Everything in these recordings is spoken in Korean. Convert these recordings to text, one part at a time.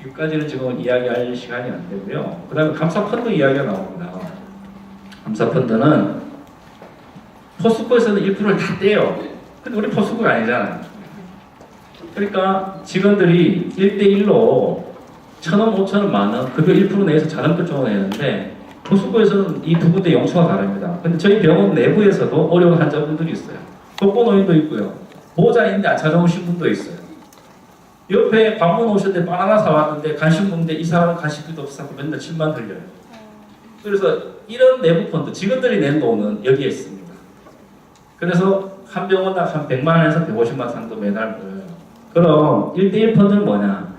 여기까지는 지금 이야기할 시간이 안 되고요. 그 다음에 감사펀드 이야기가 나옵니다. 감사펀드는 포스코에서는 1%를 다 떼요. 근데 우리 포스코가 아니잖아요. 그러니까 직원들이 1대1로 천원, 오천원, 만원, 급여 1% 내에서 자산권 조언을 했는데 포스코에서는 이 두 군데 영수가 다릅니다. 근데 저희 병원 내부에서도 어려운 환자분들이 있어요. 독거노인도 있고요. 보호자인데 안 찾아오신 분도 있어요. 옆에 방문 오셨는데 바나나 사왔는데 간식 먹는데 이 사람은 간식비도 없어서 맨날 침만 흘려요. 그래서 이런 내부 펀드, 직원들이 낸 돈은 여기에 있습니다. 그래서 한 병원당 한 100만 원에서 150만 원 정도 매달 모여요. 그럼 1대1 펀드는 뭐냐?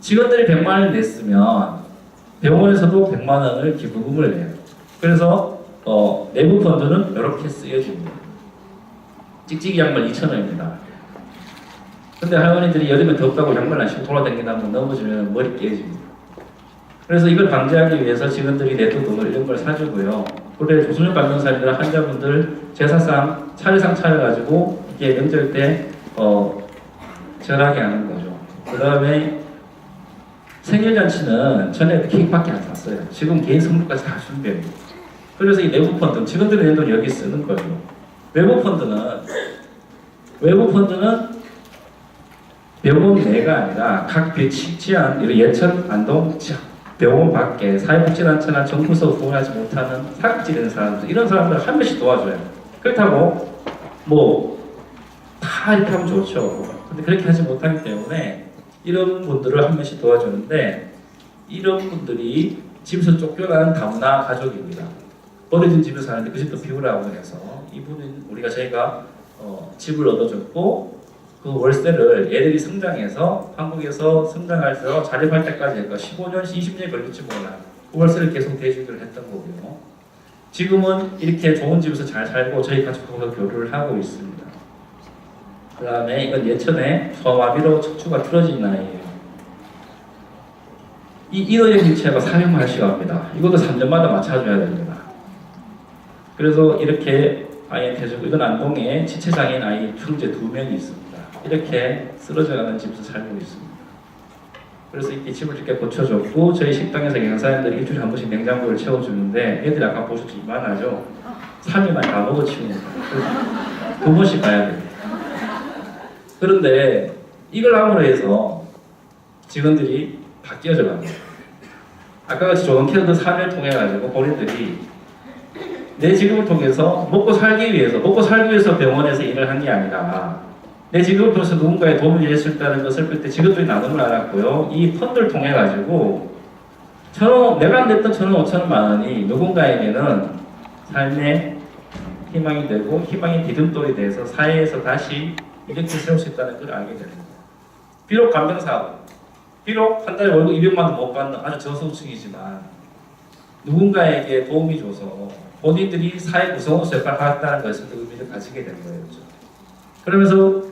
직원들이 100만 원을 냈으면 병원에서도 100만 원을 기부금을 내요. 그래서 어, 내부 펀드는 이렇게 쓰여집니다. 찍찍이 양말 2,000원입니다. 근데 할머니들이 여름에 덥다고 양말 안 신고 돌아다니다 보면 넘어지면 머리 깨집니다. 그래서 이걸 방지하기 위해서 직원들이 내돈 돈을 이런 걸 사주고요. 그래 조선족 감정사님들 환자분들 제사상 차례상 차려가지고 이게 명절 때 어, 절하게 하는 거죠. 그 다음에 생일 잔치는 전에 케이크밖에 안 샀어요. 지금 개인 선물까지 다 준비합니다. 그래서 이 내부 펀드 직원들이 낸돈 여기 쓰는 거죠. 외부 펀드는 외부 펀드는 병원 내가 아니라 각 배치한 이런 예천 안동 병원 밖에 사회복지단체나 정부에서 후원하지 못하는 사각지대는 사람들 이런 사람들 한 명씩 도와줘요. 그렇다고 뭐 다 이렇게 하면 좋죠. 근데 그렇게 하지 못하기 때문에 이런 분들을 한 명씩 도와주는데 이런 분들이 집에서 쫓겨난 다문화 가족입니다. 버려진 집에 사는데 그 집도 비우라고 해서 이분은 우리가 저희가 어, 집을 얻어줬고 그 월세를 얘들이 성장해서 한국에서 성장해서 자립할 때까지 그러니까 15년, 20년이 걸릴지 몰라요. 그 월세를 계속 대주기를 했던 거고요. 지금은 이렇게 좋은 집에서 잘 살고 저희 가족하고 교류를 하고 있습니다. 그 다음에 이건 예천에 소아마비로 척추가 틀어진 아이예요. 이 인어적 일체가 400만 시간입니다. 이것도 3년마다 맞춰줘야 됩니다. 그래서 이렇게 아이한테 해주고 이건 안동에 지체장애인 아이 형제 두 명이 있습니다. 이렇게 쓰러져 가는 집에서 살고 있습니다. 그래서 이렇게 집을 이렇게 고쳐줬고 저희 식당에서 경사님들이 일주일에 한 번씩 냉장고를 채워주는데 애들이 아까 보셨죠 이만하죠? 3일만 다 먹어치웁니다. 두 번씩 가야 돼요. 그런데 이걸 함으로 해서 직원들이 바뀌어져 갑니다. 아까 같이 좋은 캐드 사례를 통해 가지고 본인들이 내 직업을 통해서 먹고 살기 위해서 먹고 살기 위해서 병원에서 일을 한 게 아니라 내 직업을 통해서 누군가의 도움을 주었다는 것을 그때 직업들이 나눔을 알았고요. 이 펀드를 통해 가지고 천원 내가 안 냈던 천원 오천원 만 원이 누군가에게는 삶의 희망이 되고 희망의 디딤돌이 돼서 사회에서 다시 이렇게 세울 수 있다는 걸 알게 됩니다. 비록 간병사고 비록 한 달에 월급 200만 원 못 받는 아주 저소득층이지만 누군가에게 도움이 줘서 본인들이 사회 구성원수 역할을 하겠다는 것을 그 의미를 가지게 된 거예요. 그죠? 그러면서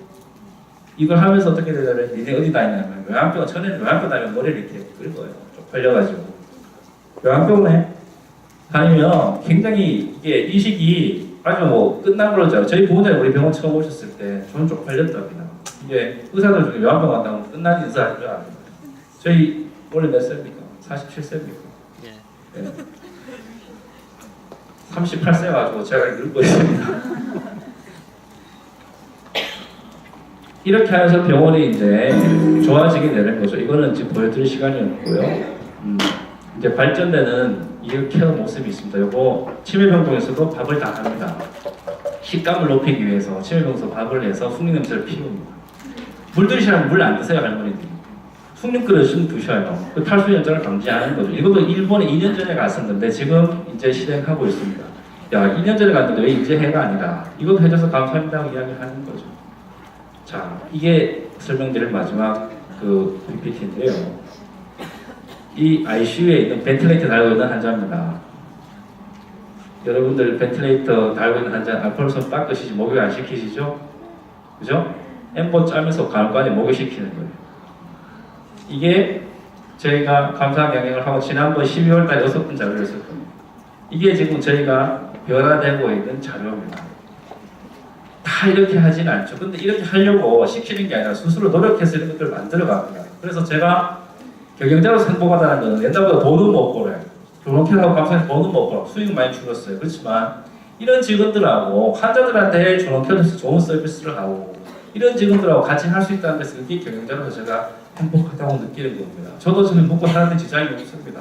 이걸 하면서 어떻게 되냐면 니네 어디 다니냐면 요양병원 전에는 요양병 다니면 머리를 이렇게 긁어요. 쪽팔려가지고 요양병원에 다니면 굉장히 이게 이식이 아주 뭐 끝난 걸로 저희 부모님 우리 병원 처음 오셨을 때 저는 쪽팔렸답니다. 이게 의사들 중에 요양병 간다면 끝난 인사 할 줄 아는 저희 원래 몇 세입니까? 47세입니까? 예. 네. 38세 가지고 제가 늙고 있습니다. 이렇게 하면서 병원이 이제 좋아지게 되는 거죠. 이거는 지금 보여드릴 시간이었고요. 음, 이제 발전되는 이어 케어 모습이 있습니다. 요거 치매병동에서도 밥을 다 합니다. 식감을 높이기 위해서 치매병동에서 밥을 내서 숭늉 냄새를 피웁니다. 물 드시라면 물 안 드세요 할머니들이. 숭늉 그릇은 드셔요. 그 탈수 현장을 방지하는 거죠. 이것도 일본에 2년 전에 갔었는데 지금 이제 실행하고 있습니다. 야, 2년 전에 갔는데 왜 이제 해가 아니라 이것도 해줘서 감사합니다고 이야기하는 거죠. 자, 이게 설명드릴 마지막 그 PPT인데요. 이 ICU에 있는 벤틀레이터 달고 있는 환자입니다. 여러분들 벤틀레이터 달고 있는 환자 알코올성 닦으시지 목욕 안 시키시죠? 그죠? 엠보 짜면서 간관에 목욕 시키는 거예요. 이게 저희가 감사 경영을 하고 지난번 12월 달 여섯 번 자료를 썼 겁니다. 이게 지금 저희가 변화되고 있는 자료입니다. 다 이렇게 하진 않죠. 근데 이렇게 하려고 시키는 게 아니라 스스로 노력해서 이런 것들을 만들어 갑니다. 그래서 제가 경영자로서 행복하다는 것은 옛날보다 돈은 못 벌어요. 조롱캐하고 감사해서 돈은 못 벌어. 수익 많이 줄었어요. 그렇지만 이런 직원들하고 환자들한테 조롱캐에서 좋은 서비스를 하고 이런 직원들하고 같이 할 수 있다는 것은 이게 경영자로서 제가 행복하다고 느끼는 겁니다. 저도 지금 먹고 사는데 지장이 없습니다.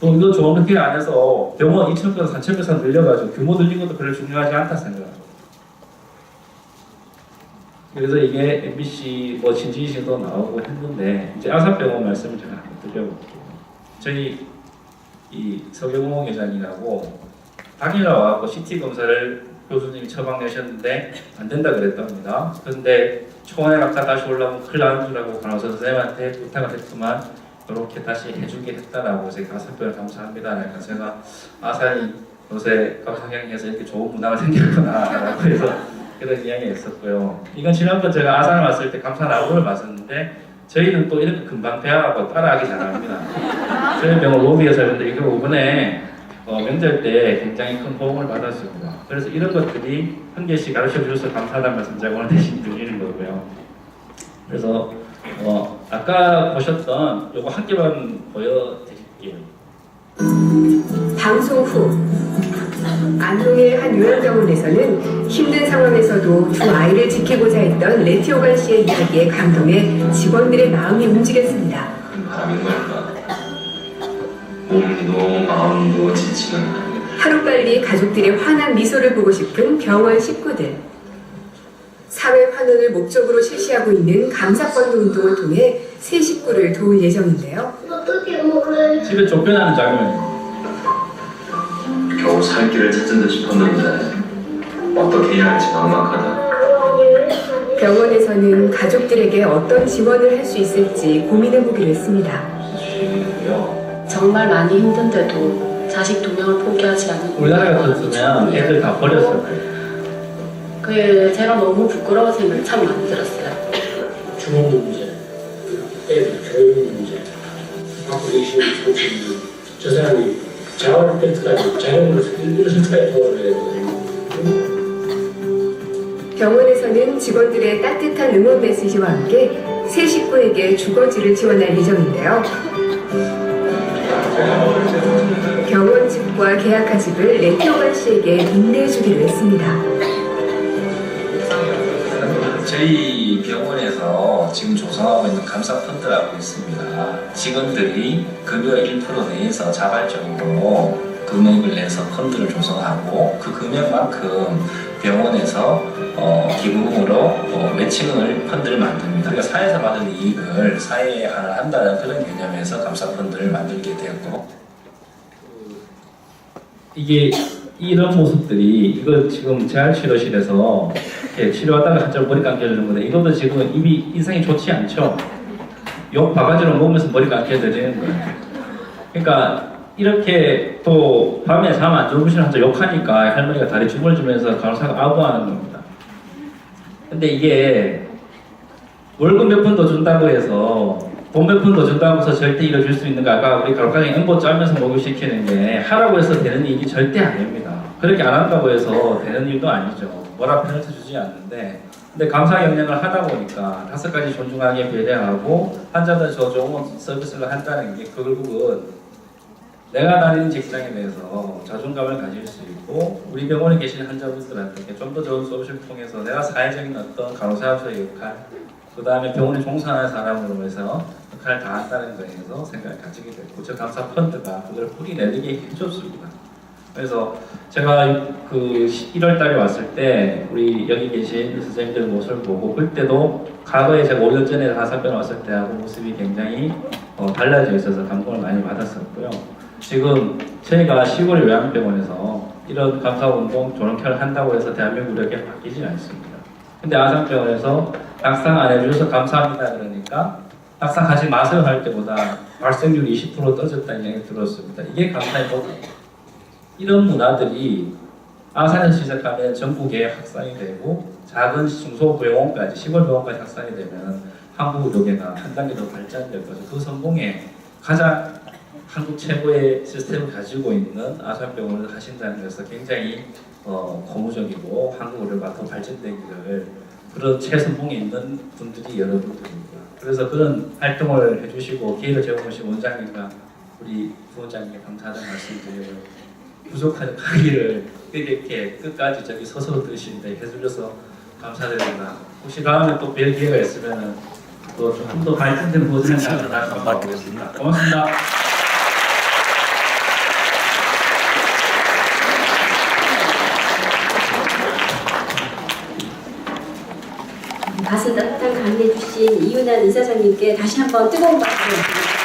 또 이거 조롱캐 안에서 병원 2,000배, 3,000배 늘려가지고 규모 늘린 것도 별로 중요하지 않다 생각합니다. 그래서 이게 MBC 뭐 진지이신도 나오고 했는데 이제 아산병원 말씀을 제가 한번 드려볼게요. 저희 이 서경호 회장이라고 당일 나와갖고 CT 검사를 교수님이 처방 내셨는데 안 된다 그랬답니다. 그런데 초원에 아까 다시 올라오면 큰일 나는 줄 알고 간호사 선생님한테 부탁을 했지만 이렇게 다시 해주게 했다라고 제가 아산병원 감사합니다. 그러니까 제가 아산이 요새 각성향에서 이렇게 좋은 문화가 생겼구나 라고 해서 그런 이야기 했었고요. 이건 지난번 제가 아산을 왔을 때 감사 나무를 봤었는데 저희는 또 이렇게 금방 배워하고 따라하기 잘합니다. 저희 병원 로비에서 했는데 이거 이번에 어, 명절 때 굉장히 큰 호응을 받았습니다. 그래서 이런 것들이 한 개씩 가르쳐 주셔서 감사하다는 말씀 제가 오늘 대신 드리는 거고요. 그래서 어, 아까 보셨던 요거 한 개만 보여드릴게요. 방송 후 안동의 한 요양병원에서는 힘든 상황에서도 두 아이를 지키고자 했던 레티오간 씨의 이야기에 감동해 직원들의 마음이 움직였습니다. 큰 바람인 걸까? 몸도 마음도 지치는 하루빨리 가족들의 환한 미소를 보고 싶은 병원 식구들. 사회 환원을 목적으로 실시하고 있는 감사펀드 운동을 통해 새 식구를 도울 예정인데요. 어떻게 먹어요? 집에 쫓겨나는 장면이에요. 겨우 살 길을 찾은 듯 싶었는데 어떻게 해야 할지 막막하다. 병원에서는 가족들에게 어떤 지원을 할 수 있을지 고민해 보기로 했습니다. 정말 많이 힘든데도 자식 두 명을 포기하지 않는 우리나라 같았으면 애들 다 버렸을 거예요. 그게 제가 너무 부끄러운 생각이 참 많이 들었어요. 주거 문제, 애들 교육 문제, 앞으로 계시는 선생님, 저 사람이 자원을 뺄 때까지 자연으로 이럴 때까지 도와줘야 되거든요. 병원에서는 직원들의 따뜻한 응원 메시지와 함께 새 식구에게 주거지를 지원할 예정인데요. 병원 집과 계약한 집을 레티오간 씨에게 임대해 주기로 했습니다. 저희 병원에서 지금 조성하고 있는 감사 펀드라고 있습니다. 직원들이 급여 1% 내에서 자발적으로 금액을 내서 펀드를 조성하고 그 금액만큼 병원에서 어, 기부금으로 어, 매칭을 펀드를 만듭니다. 그러니까 사회에서 받은 이익을 사회에 한다는 그런 개념에서 감사 펀드를 만들게 되었고 이게 이런 모습들이 이거 지금 재활치료실에서 이렇게 치료하다가 한쪽 머리 감겨주는 건데 이것도 지금 입이 인상이 좋지 않죠. 욕 바가지로 먹으면서 머리 감겨드리는 거예요. 그러니까 이렇게 또 밤에 잠 안 주무시는 환자 욕하니까 할머니가 다리 춤을 주면서 간호사가 아부하는 겁니다. 근데 이게 월급 몇 푼 더 준다고 해서 돈 몇 푼 더 준다고 해서 절대 이뤄줄 수 있는 거 아까 우리 가족관계 응보 짜면서 목욕 시키는 게 하라고 해서 되는 일이 절대 아닙니다. 그렇게 안 한다고 해서 되는 일도 아니죠. 뭐라 페널티 주지 않는데 근데 감사 영역을 하다 보니까 다섯 가지 존중하게 배려하고 환자들 저 좋은 서비스를 한다는 게 결국은 내가 다니는 직장에 대해서 자존감을 가질 수 있고 우리 병원에 계신 환자분들한테 좀 더 좋은 서비스를 통해서 내가 사회적인 어떤 간호사로서의 역할 그 다음에 병원에 종사하는 사람으로 해서 역할을 다한다는 거에서 생각을 가지게 됐고 저 감사 펀드가 그걸 뿌리 내리게 해줬습니다. 그래서 제가 그 1월 달에 왔을 때 우리 여기 계신 선생님들 모습을 보고 그때도 과거에 제가 5년 전에 하사병 왔을 때하고 모습이 굉장히 어, 달라져 있어서 감동을 많이 받았었고요. 지금 저희가 시골 요양병원에서 이런 감사운동 조롱캐를 한다고 해서 대한민국 이렇게 바뀌지 않습니다. 근데 아산병원에서 낙상 안 해주셔서 감사합니다 그러니까 낙상하지 마세요 할 때보다 발생률 20% 떨어졌다는 얘기 들었습니다. 이게 감사의 거예요. 이런 문화들이 아산에서 시작하면 전국에 확산이 되고 작은 중소병원까지 시골병원까지 확산이 되면 한국 의료계가 한 단계 더 발전될 거죠. 그 성공에 가장 한국 최고의 시스템을 가지고 있는 아산병원을 하신다는 것은 굉장히 어, 고무적이고 한국 의료가 더 발전되기를 그런 최선봉에 있는 분들이 여러분들입니다. 그래서 그런 활동을 해주시고 기회를 제공하신 원장님과 우리 부원장님께 감사하다는 말씀 드리고요. 부족한 강의를 이렇게 끝까지 저기 서서 들으시는데 해주셔서 감사드립니다. 혹시 다음에 또 뵐 기회가 있으면 또좀더 발전된 버전을 다시 한번 보겠습니다. 고맙습니다. 가슴 따뜻한 강의해 주신 이윤환 이사장님께 다시 한번 뜨거운 박수 감사합니다.